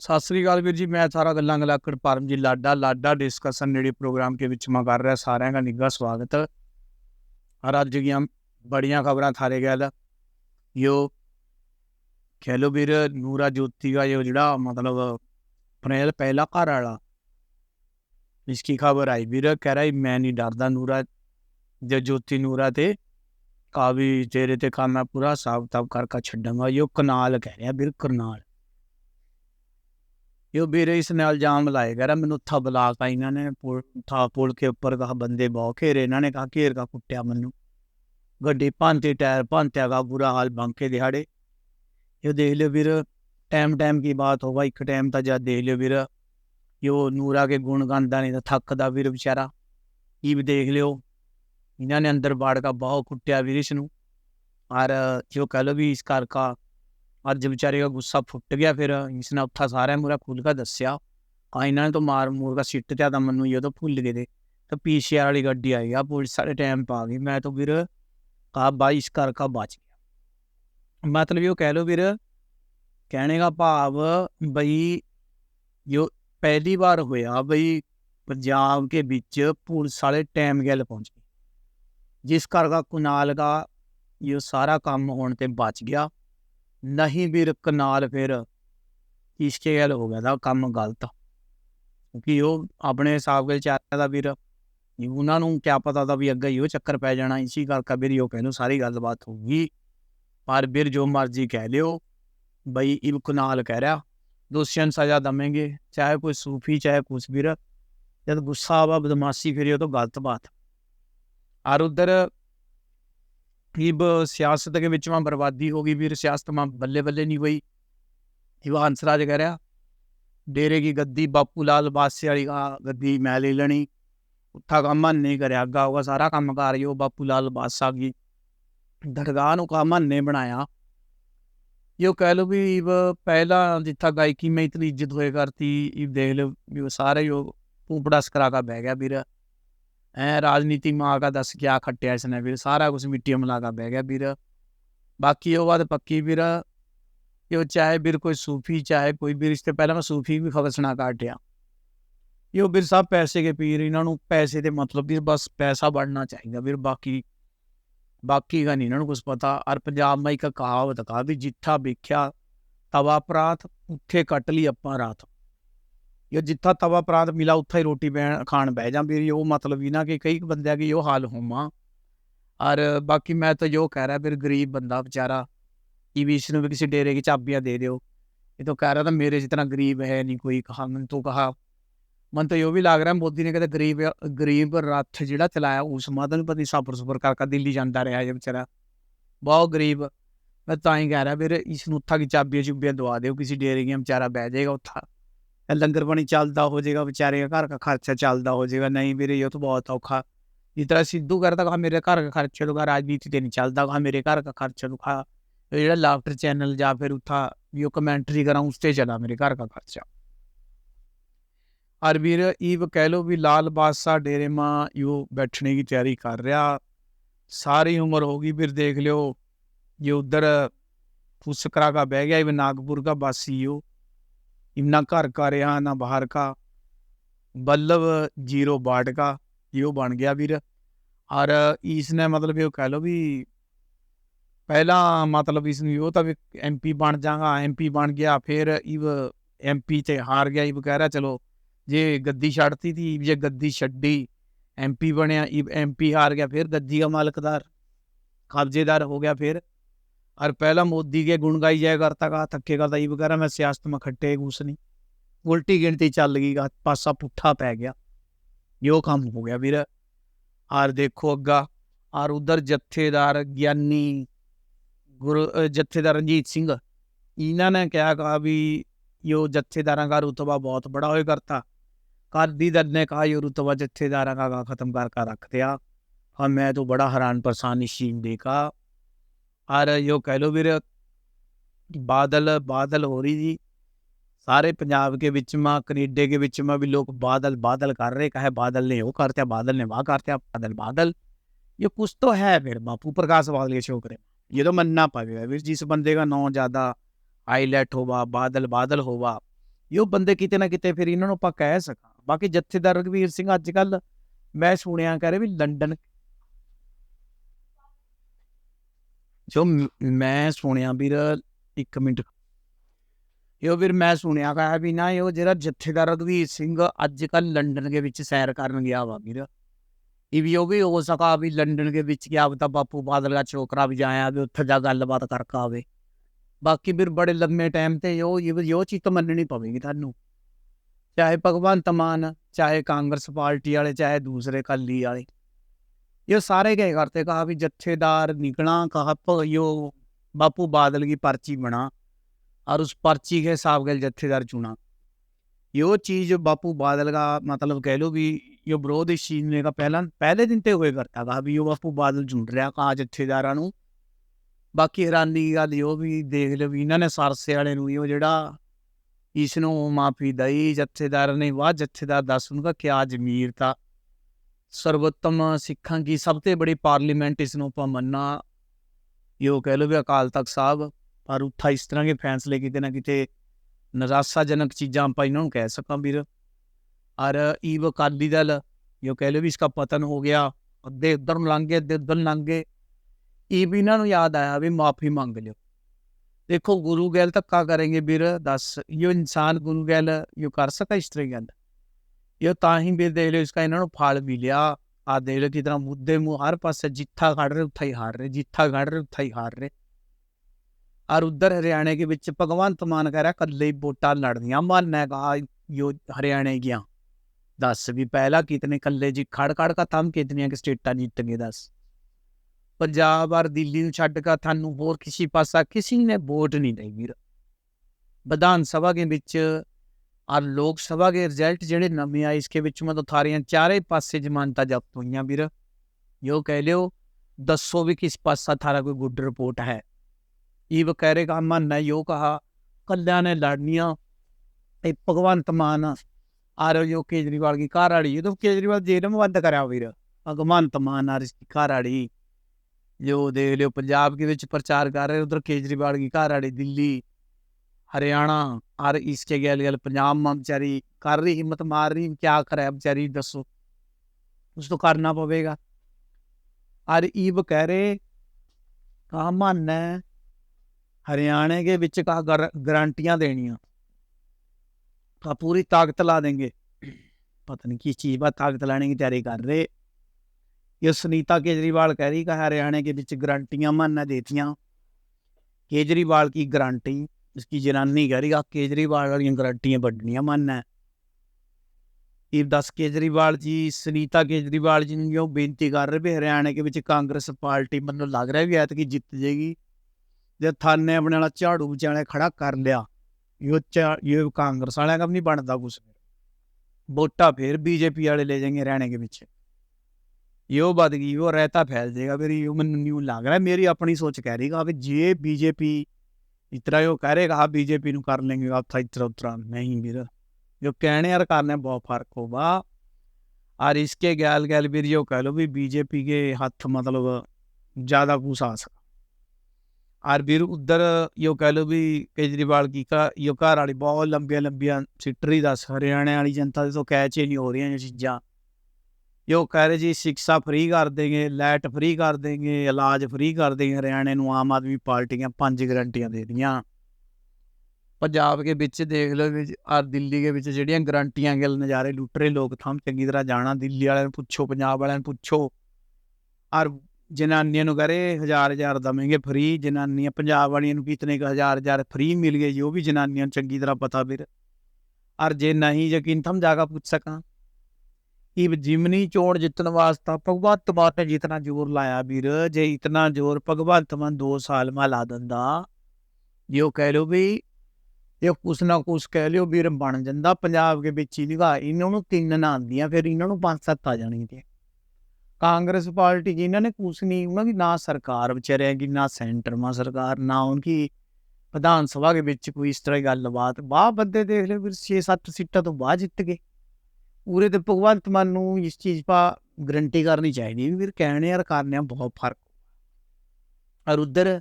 ਸਤਿ ਸ੍ਰੀ ਅਕਾਲ ਵੀਰ ਜੀ, ਮੈਂ ਸਾਰਾ ਗੱਲਾਂ ਗਲਾਕੜ ਪਰਮ ਜੀ, ਲਾਡਾ ਲਾਡਾ ਡਿਸਕਸ਼ਨ ਨੇੜੇ ਪ੍ਰੋਗਰਾਮ ਕੇ ਵਿੱਚ ਮੈਂ ਕਰ ਰਿਹਾ, ਸਾਰਿਆਂ ਦਾ ਨਿੱਘਾ ਸਵਾਗਤ। ਹਰ ਅੱਜ ਦੀਆਂ ਬੜੀਆਂ ਖਬਰਾਂ ਥਾਰੇ ਗਿਆ ਦਾ ਯੋ ਖੇਲੋ ਵੀਰ, ਨੂਰਾ ਜੋਤੀ ਦਾ ਜਿਹੜਾ ਮਤਲਬ ਫਨੇਲ ਪਹਿਲਾ ਘਰ ਵਾਲਾ इसकी खबर आई वीर कह रहा है ਮੈਂ नहीं ਡਰਦਾ ਨੂਰਾ जो ਜੋਤੀ ਨੂਰਾ ਤੇ कावी ਤੇਰੇ ਤੇ काम मैं पूरा हिसाब किताब करके छड़ूंगा यो करनाल कह रहा वीर करनाल ਵੀਰੇ ਇਸ ਨਾਲ ਇਲਜ਼ਾਮ ਲਾਏ ਗਾ ਮੈਨੂੰ ਉੱਥਾ ਬੁਲਾ ਕੇ ਇਹਨਾਂ ਨੇ, ਪੁਲ, ਥਾ ਪੁਲ ਕੇ ਉੱਪਰ ਕਹਾ ਬੰਦੇ ਬਹੁਤ ਘੇਰੇ ਇਹਨਾਂ ਨੇ ਕਹਾ ਘੇਰ ਕਾ ਕੁੱਟਿਆ ਮੈਨੂੰ। ਗੱਡੀ ਭਾਂਤੇ ਟਾਇਰ ਭਾਂਤਿਆ ਦਾ ਬੁਰਾ ਹਾਲ ਬੰਕੇ ਦਿਹਾੜੇ। ਇਹ ਦੇਖ ਲਿਓ ਵੀਰ ਟਾਈਮ ਟਾਈਮ ਕੀ ਬਾਤ ਹੋਗਾ ਇੱਕ ਟਾਈਮ ਤਾਂ ਜਦ ਦੇਖ ਲਿਓ ਵੀਰ ਯੋ ਨੂਰਾ ਕੇ ਗੁਣ ਗਾਉਂਦਾ ਨਹੀਂ ਤਾਂ ਥੱਕਦਾ ਵੀਰ ਵਿਚਾਰਾ। ਇਹ ਵੀ ਦੇਖ ਲਿਓ, ਇਹਨਾਂ ਨੇ ਅੰਦਰ ਬਾੜ ਕਾ ਬਹੁਤ ਕੁੱਟਿਆ ਵੀਰ ਇਸ ਨੂੰ। ਔਰ ਜੋ ਕਹ ਲੋ ਵੀ ਇਸ ਘਰ ਕਾ ਅੱਜ ਵਿਚਾਰੇ ਦਾ ਗੁੱਸਾ ਫੁੱਟ ਗਿਆ, ਫਿਰ ਇਸ ਨੇ ਉੱਥਾ ਸਾਰਿਆਂ ਮੂਰਾ ਖੁੱਲ ਕੇ ਦੱਸਿਆ। ਆ ਇਹਨਾਂ ਨੇ ਤਾਂ ਮਾਰ ਮੂਰ ਦਾ ਸਿੱਟ ਤੇ ਤਾਂ ਮੈਨੂੰ ਇਹ ਤਾਂ ਭੁੱਲ ਗਏ ਦੇ ਤਾਂ ਪੀਸੀਆਰ ਵਾਲੀ ਗੱਡੀ ਆਈ ਆ, ਪੁਲਿਸ ਸਾਰੇ ਟਾਈਮ ਪਾ ਗਈ। ਮੈਂ ਤਾਂ ਵੀਰ ਕਾ ਬਾਈ, ਇਸ ਘਰ ਕਾ ਬਚ ਗਿਆ। ਮਤਲਬ ਇਹ ਕਹਿ ਲੋ ਵੀਰ ਕਹਿਣੇ ਦਾ ਭਾਵ ਬਈ ਜੋ ਪਹਿਲੀ ਵਾਰ ਹੋਇਆ ਬਈ ਪੰਜਾਬ ਕੇ ਵਿੱਚ ਪੁਲਿਸ ਵਾਲੇ ਟਾਈਮ ਗੱਲ ਪਹੁੰਚ ਗਏ। ਜਿਸ ਘਰ ਦਾ ਕੁਨਾਲ ਦਾ ਇਹ ਸਾਰਾ ਕੰਮ ਹੋਣ ਤੇ ਬਚ ਗਿਆ। ਨਹੀਂ ਵੀਰ ਕਨਾਲ ਫਿਰ ਇਸਕੇ ਗੱਲ ਹੋ ਗਿਆ ਦਾ ਕੰਮ ਗਲਤ। ਕਿਉਂਕਿ ਉਹ ਆਪਣੇ ਹਿਸਾਬ ਨਾਲ ਚਾਹਦਾ ਦਾ ਵੀਰ, ਉਹਨਾਂ ਨੂੰ ਕੀ ਪਤਾ ਦਾ ਵੀ ਅੱਗੇ ਹੀ ਉਹ ਚੱਕਰ ਪੈ ਜਾਣਾ, ਇਸੀ ਕਰਕੇ ਵੀਰ ਉਹ ਕਹਿੰਦੇ ਸਾਰੀ ਗੱਲਬਾਤ ਹੋਊਗੀ ਪਰ ਵੀਰ ਜੋ ਮਰਜ਼ੀ ਕਹਿ ਲਿਓ ਬਈ ਇਹ ਕਨਾਲ ਕਹਿ ਰਿਹਾ, ਦੋਸ਼ੀਆਂ ਨੂੰ ਸਜ਼ਾ ਦਵਾਂਗੇ, ਚਾਹੇ ਕੋਈ ਸੂਫੀ, ਚਾਹੇ ਕੁਛ ਵੀਰ। ਜਦ ਗੁੱਸਾ ਆਵਾ ਬਦਮਾਸ਼ੀ ਕਰੀ ਉਹ ਤਾਂ ਗਲਤ ਬਾਤ। ਔਰ ਉਧਰ इब सियासत के विच में बर्बादी होगी भी सियासत में बल्ले बल्ले नहीं हुई युवा हंसराज कह रहा डेरे की गद्दी बापू लाल बादशाह वाली का गद्दी मैं ले लेनी उत्था काम मन नहीं करे अग्गा होगा सारा काम कर रही हो बापू लाल बादशाह की दरगाह ਨੂੰ ਕਾ मन ने बनाया यो कह लो भी इब पहला जिथा गायकी में इतनी इज्जत होए करती इब देख लो भी वो सारे यो पूपड़स करा का बह गया ਵੀਰ ਐ ਰਾਜਨੀਤੀ ਮਾਂ ਕਾ ਦੱਸ ਕਿਆ ਖੱਟਿਆ ਇਸਨੇ ਵੀਰ, ਸਾਰਾ ਕੁਝ ਮਿੱਟੀ ਮਿਲਾ ਕੇ ਬਹਿ ਗਿਆ ਵੀਰ। ਬਾਕੀ ਉਹ ਬਾਤ ਪੱਕੀ ਵੀਰ ਇਹ ਚਾਹੇ ਵੀਰ ਕੋਈ ਸੂਫੀ, ਚਾਹੇ ਕੋਈ ਵੀਰ, ਇਸ ਤੇ ਪਹਿਲਾਂ ਮੈਂ ਸੂਫੀ ਵੀ ਖਬਰ ਸੁਣਾ ਕਾਟਿਆ ਇਹ ਵੀਰ ਸਭ ਪੈਸੇ ਕੇ ਪੀਰ ਇਹਨਾਂ ਨੂੰ ਪੈਸੇ ਦੇ ਮਤਲਬ ਵੀਰ ਬਸ ਪੈਸਾ ਬਣਨਾ ਚਾਹੀਦਾ ਵੀਰ, ਬਾਕੀ ਬਾਕੀ ਦਾ ਨਹੀਂ, ਇਹਨਾਂ ਨੂੰ ਕੁਝ ਪਤਾ। ਔਰ ਪੰਜਾਬ ਮਾਈ ਕਾ ਕਹਾਵਤ ਕਹਾ ਵੀ ਜਿੱਠਾ ਵੇਖਿਆ ਤਵਾ ਪਰਾਤ ਉੱਥੇ ਕੱਟ ਲਈ ਆਪਾਂ ਰਾਤ। ਇਹ ਜਿੱਥਾ ਤਵਾ ਪ੍ਰਾਂਤ ਮਿਲਾ, ਉੱਥਾ ਹੀ ਰੋਟੀ ਬੈਣ ਖਾਣ ਬਹਿ ਜਾਂ ਵੀਰ ਉਹ ਮਤਲਬ ਹੀ ਨਾ ਕਿ ਕਈ ਬੰਦਿਆਂ ਕੀ ਉਹ ਹਾਲ ਹੋਮਾ ਔਰ ਬਾਕੀ ਮੈਂ ਤਾਂ ਜੋ ਕਹਿ ਰਿਹਾ ਫਿਰ ਗਰੀਬ ਬੰਦਾ ਵਿਚਾਰਾ ਇਹ ਵੀ ਇਸ ਨੂੰ ਵੀ ਕਿਸੇ ਡੇਰੇ की ਚਾਬੀਆਂ ਦੇ ਦਿਓ। ਇਹ ਤਾਂ ਕਹਿ ਰਿਹਾ ਤਾਂ ਮੇਰੇ ਜਿਤਨਾ ਗਰੀਬ ਹੈ ਨਹੀਂ ਕੋਈ ਕਹਾ ਮੈਂ ਤਾਂ ਕਹਾ। ਮਨ ਤਾਂ ਇਹ ਵੀ ਲੱਗ ਰਿਹਾ, ਮੋਦੀ ਨੇ ਕਹਿੰਦਾ ਗਰੀਬ ਗਰੀਬ ਰੱਥ ਜਿਹੜਾ ਚਲਾਇਆ, ਉਸ ਮਾਦਨ ਪਤੀ ਸਾਪਰ ਸੁਪਰ ਕਰਕੇ ਦਿੱਲੀ ਜਾਂਦਾ ਰਿਹਾ ਇਹ ਵਿਚਾਰਾ। ਬਹੁਤ ਗਰੀਬ। ਮੈਂ ਤਾਂ ਹੀ ਕਹਿ ਰਿਹਾ ਵੀਰ ਇਸ ਨੂੰ ਉੱਥਾ ਕੀ ਚਾਬੀਆਂ ਚੁੱਬੀਆਂ ਦਵਾ ਦਿਓ, ਕਿਸੇ ਡੇਰੇ ਕੀ ਵਿਚਾਰਾ ਬਹਿ ਜਾਏਗਾ ਉੱਥਾ। ਲੰਗਰ ਪਾਣੀ ਚੱਲਦਾ ਹੋ ਜਾਏਗਾ, ਵਿਚਾਰੇ ਦਾ ਘਰ ਦਾ ਖਰਚਾ ਚੱਲਦਾ ਹੋ ਜਾਏਗਾ। ਨਹੀਂ ਵੀਰੇ, ਇਹ ਤਾਂ ਬਹੁਤ ਔਖਾ। ਜਿਸ ਤਰ੍ਹਾਂ ਸਿੱਧੂ ਕਰਦਾ, ਕਹਾ ਮੇਰੇ ਘਰ ਦਾ ਖਰਚਾ ਲਗਾ ਰਾਜਨੀਤੀ ਤੇ ਨਹੀਂ ਚੱਲਦਾ, ਕਹਾ ਮੇਰੇ ਘਰ ਦਾ ਖਰਚਾ ਲਗਾ ਜਿਹੜਾ ਲਾਫਟਰ ਚੈਨਲ ਜਾਂ ਫਿਰ ਉਥਾ ਵੀ ਉਹ ਕਮੈਂਟਰੀ ਕਰਾਂ, ਉਸ ਤੇ ਚਲਾ ਮੇਰੇ ਘਰ ਦਾ ਖਰਚਾ। ਹਰ ਵੀਰ ਅਰਬੀਰ ਵੀ ਕਹਿ ਲੋ ਵੀ ਲਾਲ ਬਾਦਸ਼ਾਹ ਡੇਰੇ ਮਾਂ ਯੋ ਬੈਠਣੇ ਦੀ ਤਿਆਰੀ ਕਰ ਰਿਹਾ। ਸਾਰੀ ਉਮਰ ਹੋ ਗਈ ਫਿਰ ਦੇਖ ਲਿਓ। ਜੇ ਉਧਰ ਫੁਸਕਰਾ ਦਾ ਬਹਿ ਗਿਆ ਇਹ ਨਾਗਪੁਰ ਦਾ ਵਾਸੀ ਹੋ। ना घर का रहा ना बाहर का बल्लभ जीरो बार्ड का यो बन गया वीर और इसने मतलब ये कह लो भी पहला मतलब इसने यो तो एम पी बन जागा एम पी बन गया फिर इव एम पी ते हार गया इव कह रहा चलो जे गद्दी छड़ती थी जे गद्दी छड्डी एम पी बनया इव एम पी हार गया फिर गद्दी का मालकदार कब्जेदार हो गया फिर और पहला मोदी के गुण गाई जाया करता का थके करता ये वगैरह मैं सियासत में खट्टे कुछ नहीं उल्टी गिनती चल गई का पासा पुट्ठा पै गया यो काम हो गया ਵੀਰ और देखो ਅੱਗਾ और उधर ਜਥੇਦਾਰ ਗਿਆਨੀ ਗੁਰੂ ਜਥੇਦਾਰ ਰਣਜੀਤ ਸਿੰਘ ਇਹਨਾਂ ਨੇ ਕਿਹਾ ਕਹਾ ਵੀ यो जत्थेदारा का रुतबा बहुत बड़ा होए करता कादी दर ने कहा यो रुतबा जत्थेदारा का खत्म कर कर रख दिया और मैं तो बड़ा हैरान परेशान इस चीज देखा और यो कह लो ਵੀਰ ਬਾਦਲ ਬਾਦਲ ਹੋ ਰਹੀ ਜੀ ਸਾਰੇ ਪੰਜਾਬ के ਵਿੱਚ में कनेडे के ਵਿੱਚ में भी लोग बादल बादल कर रहे कहे बादल ने वो करते बादल ने वहाँ करते बादल बादल ये कुछ तो है फिर बापू प्रकाश बादल के छोकरे ये तो मनना पड़ेगा फिर जिस बंदे का नाम ज़्यादा हाईलाइट होगा बादल बादल होगा ਇਹ ਬੰਦੇ ਕਿਤੇ ਨਾ ਕਿਤੇ ਫਿਰ ਇਹਨਾਂ ਨੂੰ ਆਪਾਂ ਕਹਿ ਸਕਾਂ ਬਾਕੀ ਜਥੇਦਾਰ ਰਘਵੀਰ ਸਿੰਘ ਅੱਜ ਕੱਲ ਮੈਂ ਸੁਣਿਆ ਕਹ ਰਹੇ ਵੀ ਲੰਡਨ ਜੋ ਮੈਂ ਸੁਣਿਆ ਵੀਰ, ਇੱਕ ਮਿੰਟ। ਇਹ ਵੀਰ ਮੈਂ ਸੁਣਿਆ ਕਹਾ ਵੀ ਨਾ, ਇਹ ਜਿਹੜਾ ਜਥੇਦਾਰ ਰਘਵੀਰ ਸਿੰਘ ਅੱਜ ਕੱਲ ਲੰਡਨ ਦੇ ਵਿੱਚ ਸੈਰ ਕਰਨ ਗਿਆ ਵਾ ਵੀਰ। ਇਹ ਵੀ ਉਹ ਵੀ ਹੋ ਸਕਾ ਵੀ ਲੰਡਨ ਦੇ ਵਿੱਚ ਗਿਆ ਤਾਂ ਬਾਪੂ ਬਾਦਲ ਦਾ ਚੋਕਰਾ ਵੀ ਜਾਇਆ ਵੀ, ਉੱਥੇ ਜਾ ਗੱਲਬਾਤ ਕਰਕੇ ਆਵੇ। ਬਾਕੀ ਵੀਰ ਬੜੇ ਲੰਮੇ ਟਾਈਮ ਤੇ ਉਹ, ਇਹ ਇਹ ਚੀਜ਼ ਤਾਂ ਮੰਨਣੀ ਪਵੇਗੀ ਤੁਹਾਨੂੰ। ਚਾਹੇ ਭਗਵੰਤ ਮਾਨ, ਚਾਹੇ ਕਾਂਗਰਸ ਪਾਰਟੀ ਵਾਲੇ, ਚਾਹੇ ਦੂਸਰੇ ਕੱਲੀ ਵਾਲੇ। ਇਹ ਸਾਰੇ ਕਹੇ ਕਰਤੇ ਕਹਾ ਵੀ ਜਥੇਦਾਰ ਨਿਕਣਾ ਕਹਾ यो बापू बादल की पर्ची बना और उस पर्ची के हिसाब के जत्थेदार चुना यो चीज बापू बादल का मतलब कह लो भी यो विरोध इस चीज ने का पहला पहले दिन ते हुए करता कहा भी यो बापू बादल चुन रहा कहा जत्थेदारा ਨੂੰ ਬਾਕੀ ਹੈਰਾਨੀ ਦੀ ਗੱਲ ਇਹ ਵੀ ਦੇਖ ਲਓ ਵੀ ਇਹਨਾਂ ਨੇ ਸਰਸੇ ਵਾਲੇ ਨੂੰ ਇਹ ਜਿਹੜਾ ਇਸ ਨੂੰ ਮਾਫੀ ਦਈ ਜਥੇਦਾਰ ਨੇ ਵਾਹ ਜਥੇਦਾਰ ਦੱਸ ਉਨਕਾ ਕਿਆ ਜ਼ਮੀਰ ਤਾ ਸਰਵੋਤਮ ਸਿੱਖਾਂ ਦੀ ਸਭ ਤੋਂ ਬੜੀ ਪਾਰਲੀਮੈਂਟ ਇਸ ਨੂੰ ਆਪਾਂ ਮੰਨਣਾ। ਇਹ ਕਹਿ ਲਓ ਵੀ ਅਕਾਲ ਤਖਤ ਸਾਹਿਬ, ਪਰ ਉੱਥਾ ਇਸ ਤਰ੍ਹਾਂ ਦੇ ਫੈਸਲੇ ਕਿਤੇ ਨਾ ਕਿਤੇ ਨਿਰਾਸ਼ਾਜਨਕ ਚੀਜ਼ਾਂ ਆਪਾਂ ਇਹਨਾਂ ਨੂੰ ਕਹਿ ਸਕਾਂ ਵੀਰ। ਔਰ ਈਵ ਅਕਾਲੀ ਦਲ, ਇਹ ਕਹਿ ਲਓ ਵੀ ਇਸਕਾ ਪਤਨ ਹੋ ਗਿਆ, ਅੱਧੇ ਉਧਰ ਨੂੰ ਲੰਘ ਗਏ, ਅੱਧੇ ਉਧਰ ਨੂੰ ਲੰਘ ਗਏ। ਇਹ ਵੀ ਇਹਨਾਂ ਨੂੰ ਯਾਦ ਆਇਆ ਵੀ ਮਾਫੀ ਮੰਗ ਲਿਓ। ਦੇਖੋ ਗੁਰੂ ਗੈਲ ਧੱਕਾ ਕरेंगे ਵੀਰ, ਦੱਸ, ਇਹ ਇਨਸਾਨ ਗੁਰੂ ਗੈਲ, ਇਹ ਕਰ ਸਕਾ ਇਸ ਤਰ੍ਹਾਂ ਦੀ ਗੱਲ? ਇਹ ਤਾਂ ਹੀ ਵੀ ਦੇਖ ਲਿਓ ਇਸਕਾ ਇਹਨਾਂ ਨੂੰ ਫਲ ਵੀ ਲਿਆ ਆ ਦੇਖ ਲਿਓ ਕਿਤਨਾ ਮੁੱਦੇ ਮੂੰਹ ਹਰ ਪਾਸੇ ਜਿੱਥਾ ਖੜ ਰਹੇ ਉੱਥਾ ਹੀ ਹਾਰ ਰਹੇ ਜਿੱਥਾ ਖੜ ਰਹੇ ਉੱਥਾ ਹੀ ਹਾਰ ਰਹੇ ਔਰ ਉਧਰ ਹਰਿਆਣੇ के ਵਿੱਚ ਭਗਵੰਤ ਮਾਨ ਕਹ ਰਿਹਾ ਕੱਲੇ ਹੀ ਵੋਟਾਂ ਲੜਨੀਆਂ ਮਨ ਨੇ ਕਹਾ यो हरियाणा गया दस भी पहला कितने कल्ले जी खड़ खड़ का थम कितनियां के स्टेटा जीत गए दस पंजाब और दिल्ली ਨੂੰ ਛੱਡ ਕੇ ਤੁਹਾਨੂੰ ਹੋਰ ਕਿਸੇ ਪਾਸਾ ਕਿਸੇ ਨੇ ਵੋਟ ਨਹੀਂ ਲਈ ਵੀਰ ਵਿਧਾਨ ਸਭਾ ਦੇ ਵਿੱਚ और लोकसभा के रिजल्ट ਜਿਹੜੇ ਨਵੇਂ ਆਏ ਇਸਕੇ ਵਿੱਚ ਮਤ ਉਥਾਰੀਆਂ ਚਾਰੇ ਪਾਸੇ ਜ਼ਮਾਨਤਾਂ ਜ਼ਬਤ ਹੋਈਆਂ ਵੀਰ यो कह लियो दसो भी किस पास थारा कोई गुड रिपोर्ट है ईव कह रहे कहा मानना यो कहा कल्याण ने लाडनिया ये भगवंत मान आ रहे यो केजरीवाल की घर आड़ी ये तो केजरीवाल जेल में बंद करा वीर भगवंत मान आ रही घर आड़ी जो देख लियो पंजाब के विच प्रचार कर रहे उधर केजरीवाल की घर आड़ी दिल्ली हरियाणा और इसके गैल गैल पंजाब में बेचारी कर रही हिम्मत मार रही क्या करे बेचारी दसो कुछ तो करना पवेगा और ईब कह रहे कहा मन है हरियाणा के विच कहा गार- गारंटियां देनियां कहा पूरी ताकत ला देंगे पता नहीं किस चीज पर ताकत लाने की तैयारी कर रहे ये सुनीता केजरीवाल कह रही कहा हरियाणा के विच गारंटियां मन ने देतियां केजरीवाल की गारंटी इसकी जनानी कह रही केजरीवाल वाली गारंटियां बढ़नियां मन है ਇਹ ਦੱਸ ਕੇਜਰੀਵਾਲ ਜੀ ਸੁਨੀਤਾ ਕੇਜਰੀਵਾਲ ਜੀ ਨੂੰ ਜੋ ਬੇਨਤੀ ਕਰ ਰਹੇ ਵੀ ਹਰਿਆਣਾ ਦੇ ਵਿੱਚ ਕਾਂਗਰਸ ਪਾਰਟੀ ਮੈਨੂੰ ਲੱਗ ਰਿਹਾ ਵੀ ਐਤਕੀ ਜਿੱਤ ਜੇਗੀ ਜੇ ਥਾਨੇ ਆਪਣੇ ਵਾਲਾ ਝਾੜੂ ਵਿਚਾਲੇ ਖੜਾ ਕਰ ਲਿਆ ਇਹ ਚਾ ਇਹ ਕਾਂਗਰਸ ਵਾਲਿਆਂ ਦਾ ਵੀ ਨਹੀਂ ਬਣਦਾ ਕੁਛ ਵੋਟਾਂ ਫੇਰ बीजेपी वाले ले जाएंगे हरियाणा के पीछे यो बात की वो रहता फैल जाएगा फिर यो मैंने न्यू लग रहा है मेरी अपनी सोच कह रही है जे बीजेपी इतना यो कह रहेगा बीजेपी नु कर लेंगे आप था इतना उतरा नहीं मेरा जो कहने और करने में बहुत फर्क होगा और इसके गैल गैल भी जो कह लो भी बीजेपी के हाथ मतलब ज़्यादा कुछ आ सका और फिर उधर यो कह लो भी केजरीवाल की का यो घर वाली बहुत लंबिया लंबिया सिटरी दस हरियाणा वाली जनता तो कैच ही नहीं हो रही ये चीज़ां ਜੋ ਕਹਿ ਰਹੇ ਜੀ ਸਿੱਖਿਆ ਫ੍ਰੀ ਕਰ ਦੇਗੇ ਲਾਈਟ ਫ੍ਰੀ ਕਰ ਦੇਗੇ, ਇਲਾਜ ਫ੍ਰੀ ਕਰ ਦੇਗੇ, ਹਰਿਆਣੇ ਨੂੰ ਆਮ ਆਦਮੀ ਪਾਰਟੀਆਂ ਪੰਜ ਗਰੰਟੀਆਂ ਦੇ ਦਿੱਤੀਆਂ ਪੰਜਾਬ ਦੇ ਵਿੱਚ ਦੇਖ ਲਓ ਵਿੱਚ ਆ ਦਿੱਲੀ ਦੇ ਵਿੱਚ ਜਿਹੜੀਆਂ ਗਰੰਟੀਆਂ ਗਲ ਨਜ਼ਾਰੇ ਲੁੱਟਰੇ ਲੋਕ ਥੰਮ ਚੰਗੀ ਤਰ੍ਹਾਂ ਜਾਣਾ, ਦਿੱਲੀ ਵਾਲਿਆਂ ਨੂੰ ਪੁੱਛੋ, ਪੰਜਾਬ ਵਾਲਿਆਂ ਨੂੰ ਪੁੱਛੋ। ਔਰ ਜਨਾਨੀਆਂ ਨੂੰ ਕਰੇ ਹਜ਼ਾਰ ਹਜ਼ਾਰ ਦਵੇਂਗੇ ਫ੍ਰੀ ਜਨਾਨੀਆਂ, ਪੰਜਾਬ ਵਾਲੀਆਂ ਨੂੰ ਕਿਤਨੇ ਕ ਹਜ਼ਾਰ ਹਜ਼ਾਰ ਫ੍ਰੀ ਮਿਲ ਗਏ ਜੀ, ਉਹ ਵੀ ਜਨਾਨੀਆਂ ਨੂੰ ਚੰਗੀ ਤਰ੍ਹਾਂ ਪਤਾ ਫਿਰ। ਔਰ ਜੇ ਨਹੀਂ ਯਕੀਨ ਥਮ ਜਾਗਾ ਪੁੱਛ ਸਕਾਂ। ਕਿ ਜਿਮਨੀ ਚੋਣ ਜਿੱਤਣ ਵਾਸਤਾ ਭਗਵੰਤ ਮਾਨ ਨੇ ਜਿਤਨਾ ਜ਼ੋਰ ਲਾਇਆ ਵੀਰ, ਜੇ ਇਤਨਾ ਜ਼ੋਰ ਭਗਵੰਤ ਮਾਨ 2 ਸਾਲ ਮਾ ਲਾ ਦਿੰਦਾ, ਜੇ ਉਹ ਕਹਿ ਲੋ ਵੀ ਇਹ ਕੁਛ ਨਾ ਕੁਛ ਕਹਿ ਲਿਓ ਵੀਰ ਬਣ ਜਾਂਦਾ, ਪੰਜਾਬ ਦੇ ਵਿੱਚ ਹੀ ਨਿਗਾ ਇਹਨਾਂ ਨੂੰ ਤਿੰਨ ਨਾ ਆਉਂਦੀਆਂ, ਫਿਰ ਇਹਨਾਂ ਨੂੰ ਪੰਜ ਸੱਤ ਆ ਜਾਣਗੀਆਂ। ਕਾਂਗਰਸ ਪਾਰਟੀ ਜੀ ਇਹਨਾਂ ਨੇ ਕੁਛ ਨਹੀਂ ਉਹਨਾਂ ਦੀ ਨਾ ਸਰਕਾਰ ਵਿਚਾਰਿਆ ਕਿ ਨਾ ਸੈਂਟਰ ਮਾ ਸਰਕਾਰ, ਨਾ ਉਨਕੀ ਵਿਧਾਨ ਸਭਾ ਦੇ ਵਿੱਚ ਕੋਈ ਇਸ ਤਰ੍ਹਾਂ ਦੀ ਗੱਲਬਾਤ, ਬਾਹ ਬੰਦੇ ਦੇਖ ਲਿਓ ਫਿਰ 6-7 ਸੀਟਾਂ ਤੋਂ ਬਾਅਦ ਜਿੱਤ ਗਏ। ਪੂਰੇ ਤੇ ਭਗਵੰਤ ਮਾਨ ਨੂੰ ਇਸ ਚੀਜ਼ ਪਾ ਗਰੰਟੀ ਕਰਨੀ ਚਾਹੀਦੀ ਵੀ ਵੀਰ ਕਹਿਣੇ ਯਾਰ ਕਰਨੇ ਆ ਬਹੁਤ ਫ਼ਰਕ ਔਰ ਉਧਰ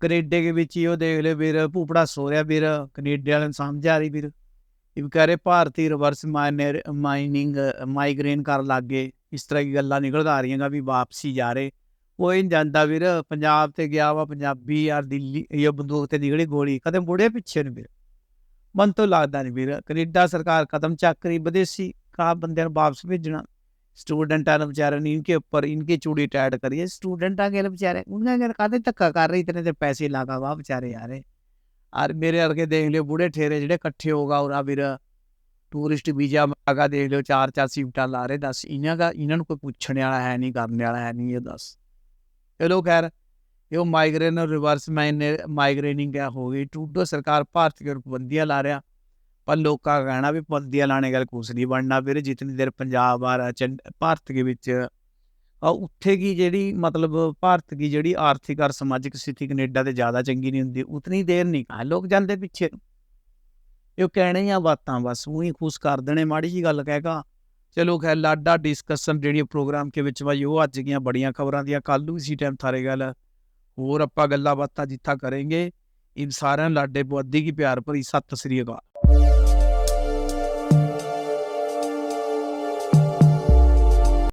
ਕੈਨੇਡਾ ਦੇ ਵਿੱਚ ਹੀ ਉਹ ਦੇਖ ਲਿਓ ਵੀਰ, ਭੂਪੜਾ ਸੋ ਰਿਹਾ ਵੀਰ, ਕੈਨੇਡਾ ਵਾਲਿਆਂ ਨੂੰ ਸਮਝ ਆ ਰਹੀ ਵੀਰ ਇਹ ਕਹ ਰਹੇ ਭਾਰਤੀ ਰਿਵਰਸ ਮਾਈਨਰ ਮਾਈਨਿੰਗ ਮਾਈਗ੍ਰੇਨ ਕਰਨ ਲੱਗ ਗਏ। ਇਸ ਤਰ੍ਹਾਂ ਦੀ ਗੱਲਾਂ ਨਿਕਲ ਆ ਰਹੀਆਂ ਗਾ ਵੀ ਵਾਪਸੀ ਜਾ ਰਹੇ। ਕੋਈ ਨਹੀਂ ਜਾਂਦਾ ਵੀਰ, ਪੰਜਾਬ ਤੇ ਗਿਆ ਵਾ, ਪੰਜਾਬੀ ਯਾਰ ਦਿੱਲੀ, ਇਹ ਬੰਦੂਕ ਤੇ ਨਿਕਲੀ ਗੋਲੀ, ਕਦੇ ਮੁੜੇ ਪਿੱਛੇ ਨੂੰ ਵੀਰ। ਮਨ ਤੋਂ ਲੱਗਦਾ ਨਹੀਂ ਵੀਰ, ਕੈਨੇਡਾ ਸਰਕਾਰ ਕਦਮ ਚੱਕ ਰਹੀ, ਵਿਦੇਸ਼ੀ ਕਾ ਬੰਦਿਆਂ ਨੂੰ ਵਾਪਸ ਭੇਜਣਾ स्टूडेंटां ने बेचारे ने इनके ऊपर इनकी चूड़ी टाइट करी है स्टूडेंटां के बेचारे उन्हें अगर कहते धक्का कर रहे इतने ते पैसे लगा वा बेचारे यार और मेरे वर्गे देख लियो बूढ़े ठेरे जेह्ड़े कट्ठे होगा उरा फिर टूरिस्ट वीजा मंगा देख लियो चार चार सीटां ला रहे दस इ'यां गा इन्हां ਨੂੰ ਕੋਈ ਪੁੱਛਣ ਵਾਲਾ ਹੈ ਨਹੀਂ ਕਰਨ ਵਾਲਾ ਹੈ ਨਹੀਂ ਇਹ ਦੱਸ ਚਲੋ ਖੈਰ ਇਹ ਮਾਈਗ੍ਰੇਨ ਰਿਵਰਸ ਮਾਈਗ੍ਰੇਨਿੰਗ ਕਿਆ ਹੋ ਗਈ ਟੂਡੋ ਸਰਕਾਰ ਭਾਰਤ ਕੇ ਪਾਬੰਦੀਆਂ ਲਾ ਰਿਹਾ ਪਰ ਲੋਕਾਂ ਦਾ ਕਹਿਣਾ ਵੀ ਪਾਬੰਦੀਆਂ ਲਾਣੇ ਗੱਲ ਕੁਛ ਨਹੀਂ ਬਣਨਾ ਵੀਰੇ, ਜਿਤਨੀ ਦੇਰ ਪੰਜਾਬ ਆ ਰਿਹਾ, ਚੰਡ, ਭਾਰਤ ਦੇ ਵਿੱਚ ਆ ਉੱਥੇ ਕੀ ਜਿਹੜੀ ਮਤਲਬ ਭਾਰਤ ਦੀ ਜਿਹੜੀ ਆਰਥਿਕ ਔਰ ਸਮਾਜਿਕ ਸਥਿਤੀ ਕੈਨੇਡਾ ਤੇ ਜ਼ਿਆਦਾ ਚੰਗੀ ਨਹੀਂ ਹੁੰਦੀ, ਉਤਨੀ ਦੇਰ ਨਹੀਂ। ਕਹਾ ਲੋਕ ਜਾਂਦੇ ਪਿੱਛੇ। ਨੂੰ। ਇਹ ਕਹਿਣੇ ਆ ਬਾਤਾਂ ਬਸ, ਉਹੀ ਖੁਸ਼ ਕਰ ਦੇਣੇ, ਮਾੜੀ ਜੀ ਗੱਲ ਕਹਿਗਾ ਚਲੋ ਖੈਰ, ਲਾਡਾ ਡਿਸਕਸ਼ਨ ਜਿਹੜੀ ਪ੍ਰੋਗਰਾਮ ਕੇ ਵਿੱਚ ਭਾਈ ਉਹ ਅੱਜ ਦੀਆਂ ਬੜੀਆਂ ਖਬਰਾਂ ਦੀਆਂ ਕੱਲ ਨੂੰ ਇਸੀ ਟਾਈਮ ਥਾਰੇ ਗੱਲ। ਹੋਰ ਆਪਾਂ ਗੱਲਾਂ ਬਾਤਾਂ ਜਿੱਥਾ ਕਰਾਂਗੇ, ਇਨ ਸਾਰਿਆਂ ਲਾਡੇ ਪੁਆਧੀ ਕੀ ਪਿਆਰ ਭਰੀ, ਸਤਿ ਸ੍ਰੀ ਅਕਾਲ।